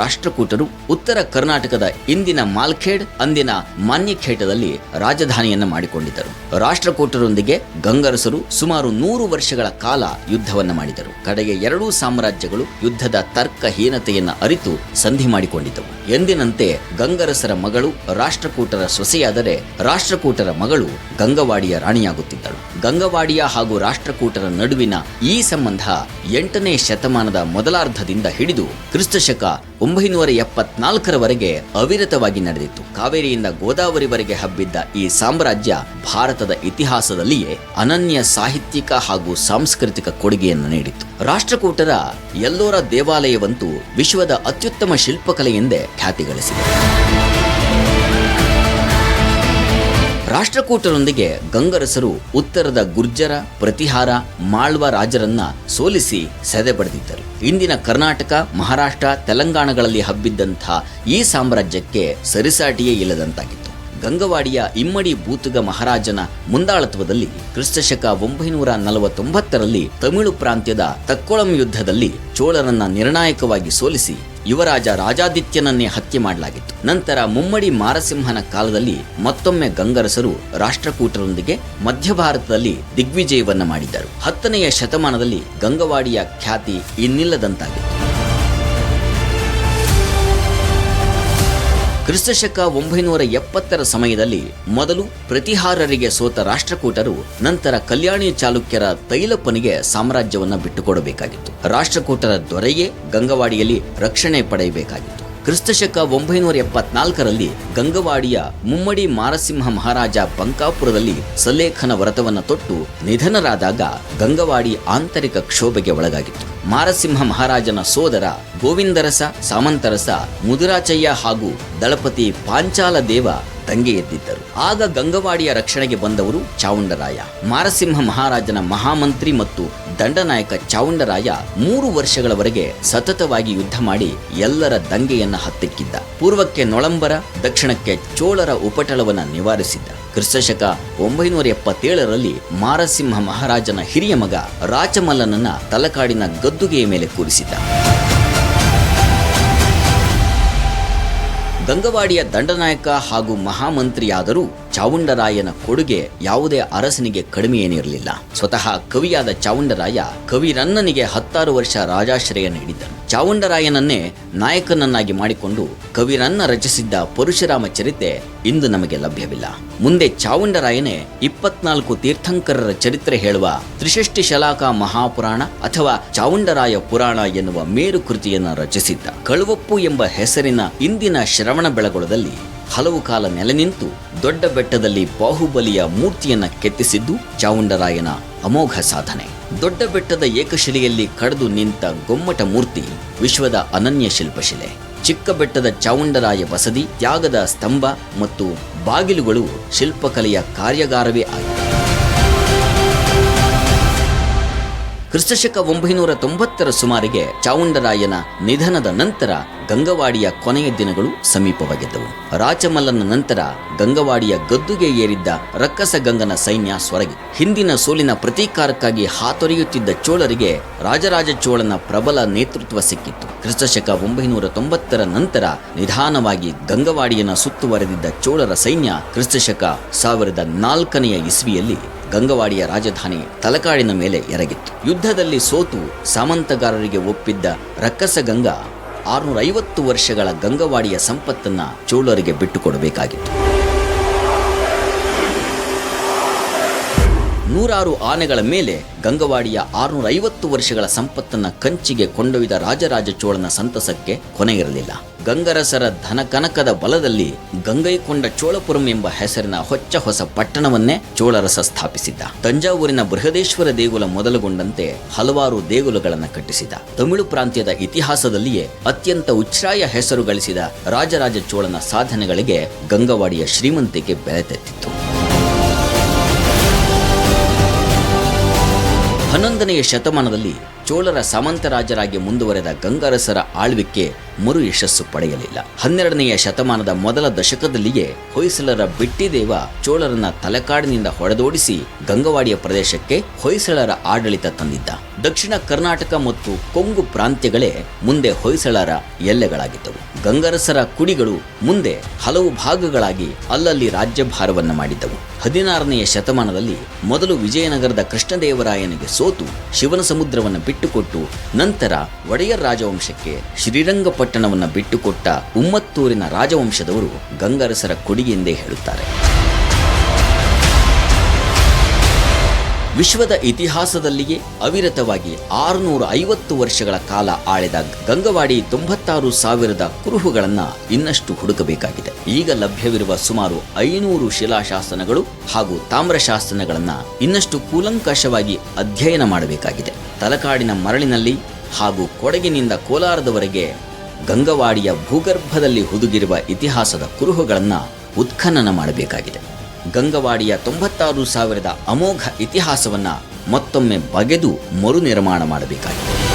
ರಾಷ್ಟ್ರಕೂಟರು ಉತ್ತರ ಕರ್ನಾಟಕದ ಇಂದಿನ ಮಾಲ್ಖೇಡ್, ಅಂದಿನ ಮಾನ್ಯಖೇಟದಲ್ಲಿ ರಾಜಧಾನಿಯನ್ನು ಮಾಡಿಕೊಂಡಿದ್ದರು. ರಾಷ್ಟ್ರಕೂಟರೊಂದಿಗೆ ಗಂಗರಸರು ಸುಮಾರು ನೂರು ವರ್ಷಗಳ ಕಾಲ ಯುದ್ಧವನ್ನು ಮಾಡಿದರು. ಕಡೆಗೆ ಎರಡೂ ಸಾಮ್ರಾಜ್ಯಗಳು ಯುದ್ಧದ ತರ್ಕಹೀನತೆಯನ್ನು ಅರಿತು ಸಂಧಿ ಮಾಡಿಕೊಂಡಿದ್ದವು. ಎಂದಿನಂತೆ ಗಂಗರಸರ ಮಗಳು ರಾಷ್ಟ್ರಕೂಟರ ಸೊಸೆಯಾದರೆ ರಾಷ್ಟ್ರಕೂಟರ ಮಗಳು ಗಂಗವಾಡಿಯ ರಾಣಿಯಾಗುತ್ತಿದ್ದಳು. ಗಂಗವಾಡಿಯ ಹಾಗೂ ರಾಷ್ಟ್ರಕೂಟರ ನಡುವಿನ ಈ ಸಂಬಂಧ ಎಂಟನೇ ಶತಮಾನದ ಮೊದಲಾರ್ಧದಿಂದ ಹಿಡಿದು ಕ್ರಿಸ್ತಶಕ ಒಂಬೈನೂರ ಎಪ್ಪತ್ನಾಲ್ಕರವರೆಗೆ ಅವಿರತವಾಗಿ ನಡೆದಿತ್ತು. ಕಾವೇರಿಯಿಂದ ಗೋದಾವರಿವರೆಗೆ ಹಬ್ಬಿದ್ದ ಈ ಸಾಮ್ರಾಜ್ಯ ಭಾರತದ ಇತಿಹಾಸದಲ್ಲಿಯೇ ಅನನ್ಯ ಸಾಹಿತ್ಯಿಕ ಹಾಗೂ ಸಾಂಸ್ಕೃತಿಕ ಕೊಡುಗೆಯನ್ನು ನೀಡಿತು ರಾಷ್ಟ್ರಕೂಟರ ಎಲ್ಲೋರ ದೇವಾಲಯವಂತೂ ವಿಶ್ವದ ಅತ್ಯುತ್ತಮ ಶಿಲ್ಪಕಲೆ ಎಂದೇ ಖ್ಯಾತಿ ರಾಷ್ಟ್ರಕೂಟರೊಂದಿಗೆ ಗಂಗರಸರು ಉತ್ತರದ ಗುರ್ಜರ, ಪ್ರತಿಹಾರ, ಮಾಳ್ವ ರಾಜರನ್ನ ಸೋಲಿಸಿ ಸೆದೆಬಡಿದಿದ್ದರು ಇಂದಿನ ಕರ್ನಾಟಕ, ಮಹಾರಾಷ್ಟ್ರ, ತೆಲಂಗಾಣಗಳಲ್ಲಿ ಹಬ್ಬಿದ್ದಂಥ ಈ ಸಾಮ್ರಾಜ್ಯಕ್ಕೆ ಸರಿಸಾಟಿಯೇ ಇಲ್ಲದಂತಾಗಿತ್ತು. ಗಂಗವಾಡಿಯ ಇಮ್ಮಡಿ ಬೂತುಗ ಮಹಾರಾಜನ ಮುಂದಾಳತ್ವದಲ್ಲಿ ಕ್ರಿಸ್ತಶಕ ಒಂಬೈನೂರ ನಲವತ್ತೊಂಬತ್ತರಲ್ಲಿ ತಮಿಳು ಪ್ರಾಂತ್ಯದ ತಕ್ಕೊಳಂ ಯುದ್ಧದಲ್ಲಿ ಚೋಳರನ್ನ ನಿರ್ಣಾಯಕವಾಗಿ ಸೋಲಿಸಿ ಯುವರಾಜ ರಾಜಾದಿತ್ಯನನ್ನೇ ಹತ್ಯೆ ಮಾಡಲಾಗಿತ್ತು. ನಂತರ ಮುಮ್ಮಡಿ ಮಾರಸಿಂಹನ ಕಾಲದಲ್ಲಿ ಮತ್ತೊಮ್ಮೆ ಗಂಗರಸರು ರಾಷ್ಟ್ರಕೂಟರೊಂದಿಗೆ ಮಧ್ಯ ಭಾರತದಲ್ಲಿ ದಿಗ್ವಿಜಯವನ್ನ ಮಾಡಿದ್ದರು. ಹತ್ತನೆಯ ಶತಮಾನದಲ್ಲಿ ಗಂಗವಾಡಿಯ ಖ್ಯಾತಿ ಇನ್ನಿಲ್ಲದಂತಾಗಿತ್ತು. ಕ್ರಿಸ್ತಶಕ ಒಂಬೈನೂರ ಎಪ್ಪತ್ತರ ಸಮಯದಲ್ಲಿ ಮೊದಲು ಪ್ರತಿಹಾರರಿಗೆ ಸೋತ ರಾಷ್ಟ್ರಕೂಟರು, ನಂತರ ಕಲ್ಯಾಣಿ ಚಾಲುಕ್ಯರ ತೈಲಪ್ಪನಿಗೆ ಸಾಮ್ರಾಜ್ಯವನ್ನು ಬಿಟ್ಟುಕೊಡಬೇಕಾಗಿತ್ತು. ರಾಷ್ಟ್ರಕೂಟರ ದೊರೆಯೇ ಗಂಗವಾಡಿಯಲ್ಲಿ ರಕ್ಷಣೆ ಪಡೆಯಬೇಕಾಗಿತ್ತು. ಕ್ರಿಸ್ತಶಕ ಒಂಬೈನೂರ ಎಪ್ಪತ್ನಾಲ್ಕರಲ್ಲಿ ಗಂಗವಾಡಿಯ ಮುಮ್ಮಡಿ ಮಾರಸಿಂಹ ಮಹಾರಾಜ ಬಂಕಾಪುರದಲ್ಲಿ ಸಲ್ಲೇಖನ ವ್ರತವನ್ನು ತೊಟ್ಟು ನಿಧನರಾದಾಗ ಗಂಗವಾಡಿ ಆಂತರಿಕ ಕ್ಷೋಭೆಗೆ ಒಳಗಾಗಿತ್ತು. ಮಾರಸಿಂಹ ಮಹಾರಾಜನ ಸೋದರ ಗೋವಿಂದರಸ, ಸಾಮಂತರಸ, ಮುದುರಾಚಯ್ಯ ಹಾಗೂ ದಳಪತಿ ಪಾಂಚಾಲ ದೇವ ದಂಗೆ ಎದ್ದಿದ್ದರು. ಆಗ ಗಂಗವಾಡಿಯ ರಕ್ಷಣೆಗೆ ಬಂದವರು ಚಾವುಂಡರಾಯ. ಮಾರಸಿಂಹ ಮಹಾರಾಜನ ಮಹಾಮಂತ್ರಿ ಮತ್ತು ದಂಡನಾಯಕ ಚಾವುಂಡರಾಯ ಮೂರು ವರ್ಷಗಳವರೆಗೆ ಸತತವಾಗಿ ಯುದ್ಧ ಮಾಡಿ ಎಲ್ಲರ ದಂಗೆಯನ್ನ ಹತ್ತಿಕ್ಕಿದ್ದ. ಪೂರ್ವಕ್ಕೆ ನೊಳಂಬರ, ದಕ್ಷಿಣಕ್ಕೆ ಚೋಳರ ಉಪಟಳವನ್ನ ನಿವಾರಿಸಿದ್ದ. ಕ್ರಿಸ್ತಶಕ ಒಂಬೈನೂರ ಎಪ್ಪತ್ತೇಳರಲ್ಲಿ ಮಾರಸಿಂಹ ಮಹಾರಾಜನ ಹಿರಿಯ ಮಗ ರಾಚಮಲ್ಲನನ್ನ ತಲಕಾಡಿನ ಗದ್ದುಗೆಯ ಮೇಲೆ ಕೂರಿಸಿದ್ದ. ಗಂಗವಾಡಿಯ ದಂಡನಾಯಕ ಹಾಗೂ ಮಹಾಮಂತ್ರಿಯಾದರೂ ಚಾವುಂಡರಾಯನ ಕೊಡುಗೆ ಯಾವುದೇ ಅರಸನಿಗೆ ಕಡಿಮೆಯೇನಿರಲಿಲ್ಲ. ಸ್ವತಃ ಕವಿಯಾದ ಚಾವುಂಡರಾಯ ಕವಿರನ್ನನಿಗೆ ಹತ್ತಾರು ವರ್ಷ ರಾಜಾಶ್ರಯ ನೀಡಿದ್ದನು. ಚಾವುಂಡರಾಯನನ್ನೇ ನಾಯಕನನ್ನಾಗಿ ಮಾಡಿಕೊಂಡು ಕವಿರನ್ನ ರಚಿಸಿದ್ದ ಪರಶುರಾಮ ಚರಿತೆ ಇಂದು ನಮಗೆ ಲಭ್ಯವಿಲ್ಲ. ಮುಂದೆ ಚಾವುಂಡರಾಯನೇ ಇಪ್ಪತ್ನಾಲ್ಕು ತೀರ್ಥಂಕರರ ಚರಿತ್ರೆ ಹೇಳುವ ತ್ರಿಷಷ್ಟಿ ಶಲಾಕ ಮಹಾಪುರಾಣ ಅಥವಾ ಚಾವುಂಡರಾಯ ಪುರಾಣ ಎನ್ನುವ ಮೇರು ಕೃತಿಯನ್ನು ರಚಿಸಿದ್ದ ಕಳುವಪ್ಪು ಎಂಬ ಹೆಸರಿನ ಇಂದಿನ ಶ್ರವಣ ಬೆಳಗೊಳದಲ್ಲಿ ಹಲವು ಕಾಲ ನೆಲೆ ನಿಂತು ದೊಡ್ಡ ಬೆಟ್ಟದಲ್ಲಿ ಬಾಹುಬಲಿಯ ಮೂರ್ತಿಯನ್ನ ಕೆತ್ತಿಸಿದ್ದು ಚಾವುಂಡರಾಯನ ಅಮೋಘ ಸಾಧನೆ. ದೊಡ್ಡ ಬೆಟ್ಟದ ಏಕಶಿಲೆಯಲ್ಲಿ ಕಡಿದು ನಿಂತ ಗೊಮ್ಮಟ ಮೂರ್ತಿ ವಿಶ್ವದ ಅನನ್ಯ ಶಿಲ್ಪಶಿಲೆ. ಚಿಕ್ಕ ಬೆಟ್ಟದ ಚಾವುಂಡರಾಯ ವಸದಿ ತ್ಯಾಗದ ಸ್ತಂಭ ಮತ್ತು ಬಾಗಿಲುಗಳು ಶಿಲ್ಪಕಲೆಯ ಕಾರ್ಯಾಗಾರವೇ ಆಗಿದೆ ಕ್ರಿಸ್ತಶಕ ಒಂಬೈನೂರ ತೊಂಬತ್ತರ ಸುಮಾರಿಗೆ ಚಾವುಂಡರಾಯನ ನಿಧನದ ನಂತರ ಗಂಗವಾಡಿಯ ಕೊನೆಯ ದಿನಗಳು ಸಮೀಪವಾಗಿದ್ದವು. ರಾಚಮಲ್ಲನ ನಂತರ ಗಂಗವಾಡಿಯ ಗದ್ದುಗೆ ಏರಿದ್ದ ರಕ್ಕಸ ಗಂಗನ ಸೈನ್ಯ ಸ್ವರಗಿ. ಹಿಂದಿನ ಸೋಲಿನ ಪ್ರತೀಕಾರಕ್ಕಾಗಿ ಹಾತೊರೆಯುತ್ತಿದ್ದ ಚೋಳರಿಗೆ ರಾಜರಾಜ ಚೋಳನ ಪ್ರಬಲ ನೇತೃತ್ವ ಸಿಕ್ಕಿತ್ತು. ಕ್ರಿಸ್ತಶಕ ಒಂಬೈನೂರ ತೊಂಬತ್ತರ ನಂತರ ನಿಧಾನವಾಗಿ ಗಂಗವಾಡಿಯನ್ನು ಸುತ್ತುವರೆದಿದ್ದ ಚೋಳರ ಸೈನ್ಯ ಕ್ರಿಸ್ತಶಕ ಸಾವಿರದ ನಾಲ್ಕನೆಯ ಇಸ್ವಿಯಲ್ಲಿ ಗಂಗವಾಡಿಯ ರಾಜಧಾನಿ ತಲಕಾಡಿನ ಮೇಲೆ ಎರಗಿತ್ತು. ಯುದ್ಧದಲ್ಲಿ ಸೋತು ಸಾಮಂತಗಾರರಿಗೆ ಒಪ್ಪಿದ್ದ ರಕ್ಕಸ ಗಂಗಾ ಆರುನೂರೈವತ್ತು ವರ್ಷಗಳ ಗಂಗವಾಡಿಯ ಸಂಪತ್ತನ್ನ ಚೋಳರಿಗೆ ಬಿಟ್ಟುಕೊಡಬೇಕಾಗಿತ್ತು. ನೂರಾರು ಆನೆಗಳ ಮೇಲೆ ಗಂಗವಾಡಿಯ ಆರುನೂರ ಐವತ್ತು ವರ್ಷಗಳ ಸಂಪತ್ತನ್ನ ಕಂಚಿಗೆ ಕೊಂಡೊಯ್ದ ರಾಜರಾಜ ಚೋಳನ ಸಂತಸಕ್ಕೆ ಕೊನೆ ಇರಲಿಲ್ಲ ಗಂಗರಸರ ಧನಕನಕದ ಬಲದಲ್ಲಿ ಗಂಗೈಕೊಂಡ ಚೋಳಪುರಂ ಎಂಬ ಹೆಸರಿನ ಹೊಚ್ಚ ಹೊಸ ಪಟ್ಟಣವನ್ನೇ ಚೋಳರಸ ಸ್ಥಾಪಿಸಿದ್ದ. ತಂಜಾವೂರಿನ ಬೃಹದೇಶ್ವರ ದೇಗುಲ ಮೊದಲುಗೊಂಡಂತೆ ಹಲವಾರು ದೇಗುಲಗಳನ್ನು ಕಟ್ಟಿಸಿದ. ತಮಿಳು ಪ್ರಾಂತ್ಯದ ಇತಿಹಾಸದಲ್ಲಿಯೇ ಅತ್ಯಂತ ಉಚ್ಛ್ರಾಯ ಹೆಸರು ಗಳಿಸಿದ ರಾಜರಾಜ ಚೋಳನ ಸಾಧನೆಗಳಿಗೆ ಗಂಗವಾಡಿಯ ಶ್ರೀಮಂತಿಕೆ ಬೆಲೆ ತೆತ್ತಿತ್ತು. ಹನ್ನೊಂದನೆಯ ಶತಮಾನದಲ್ಲಿ ಚೋಳರ ಸಾಮಂತರಾಜರಾಗಿ ಮುಂದುವರೆದ ಗಂಗರಸರ ಆಳ್ವಿಕೆ ಮರು ಯಶಸ್ಸು ಪಡೆಯಲಿಲ್ಲ. ಹನ್ನೆರಡನೆಯ ಶತಮಾನದ ಮೊದಲ ದಶಕದಲ್ಲಿಯೇ ಹೊಯ್ಸಳರ ಬಿಟ್ಟಿದೇವ ಚೋಳರನ್ನ ತಲೆಕಾಡಿನಿಂದ ಹೊಡೆದೋಡಿಸಿ ಗಂಗವಾಡಿಯ ಪ್ರದೇಶಕ್ಕೆ ಹೊಯ್ಸಳರ ಆಡಳಿತ ತಂದಿದ್ದ. ದಕ್ಷಿಣ ಕರ್ನಾಟಕ ಮತ್ತು ಕೊಂಗು ಪ್ರಾಂತ್ಯಗಳೇ ಮುಂದೆ ಹೊಯ್ಸಳರ ಎಲ್ಲೆಗಳಾಗಿದ್ದವು. ಗಂಗರಸರ ಕುಡಿಗಳು ಮುಂದೆ ಹಲವು ಭಾಗಗಳಾಗಿ ಅಲ್ಲಲ್ಲಿ ರಾಜ್ಯಭಾರವನ್ನ ಮಾಡಿದ್ದವು. ಹದಿನಾರನೆಯ ಶತಮಾನದಲ್ಲಿ ಮೊದಲು ವಿಜಯನಗರದ ಕೃಷ್ಣದೇವರಾಯನಿಗೆ ಸೋತು ಶಿವನ ಸಮುದ್ರವನ್ನು ಬಿಟ್ಟುಕೊಟ್ಟು ನಂತರ ಒಡೆಯರ್ ರಾಜವಂಶಕ್ಕೆ ಶ್ರೀರಂಗಪಟ್ಟಣವನ್ನು ಬಿಟ್ಟುಕೊಟ್ಟ ಉಮ್ಮತ್ತೂರಿನ ರಾಜವಂಶದವರು ಗಂಗರಸರ ಕೊಡುಗೆ ಎಂದೇ ಹೇಳುತ್ತಾರೆ. ವಿಶ್ವದ ಇತಿಹಾಸದಲ್ಲಿಯೇ ಅವಿರತವಾಗಿ ಆರುನೂರ ಐವತ್ತು ವರ್ಷಗಳ ಕಾಲ ಆಳಿದ ಗಂಗವಾಡಿ ತೊಂಬತ್ತಾರು ಸಾವಿರದ ಕುರುಹುಗಳನ್ನು ಇನ್ನಷ್ಟು ಹುಡುಕಬೇಕಾಗಿದೆ. ಈಗ ಲಭ್ಯವಿರುವ ಸುಮಾರು ಐನೂರು ಶಿಲಾಶಾಸನಗಳು ಹಾಗೂ ತಾಮ್ರಶಾಸನಗಳನ್ನು ಇನ್ನಷ್ಟು ಕೂಲಂಕಷವಾಗಿ ಅಧ್ಯಯನ ಮಾಡಬೇಕಾಗಿದೆ. ತಲಕಾಡಿನ ಮರಳಿನಲ್ಲಿ ಹಾಗೂ ಕೊಡಗಿನಿಂದ ಕೋಲಾರದವರೆಗೆ ಗಂಗವಾಡಿಯ ಭೂಗರ್ಭದಲ್ಲಿ ಹುದುಗಿರುವ ಇತಿಹಾಸದ ಕುರುಹುಗಳನ್ನು ಉತ್ಖನನ ಮಾಡಬೇಕಾಗಿದೆ. ಗಂಗವಾಡಿಯ ತೊಂಬತ್ತಾರು ಸಾವಿರದ ಅಮೋಘ ಇತಿಹಾಸವನ್ನು ಮತ್ತೊಮ್ಮೆ ಬಗೆದು ಮರು ನಿರ್ಮಾಣ ಮಾಡಬೇಕಾಗಿದೆ.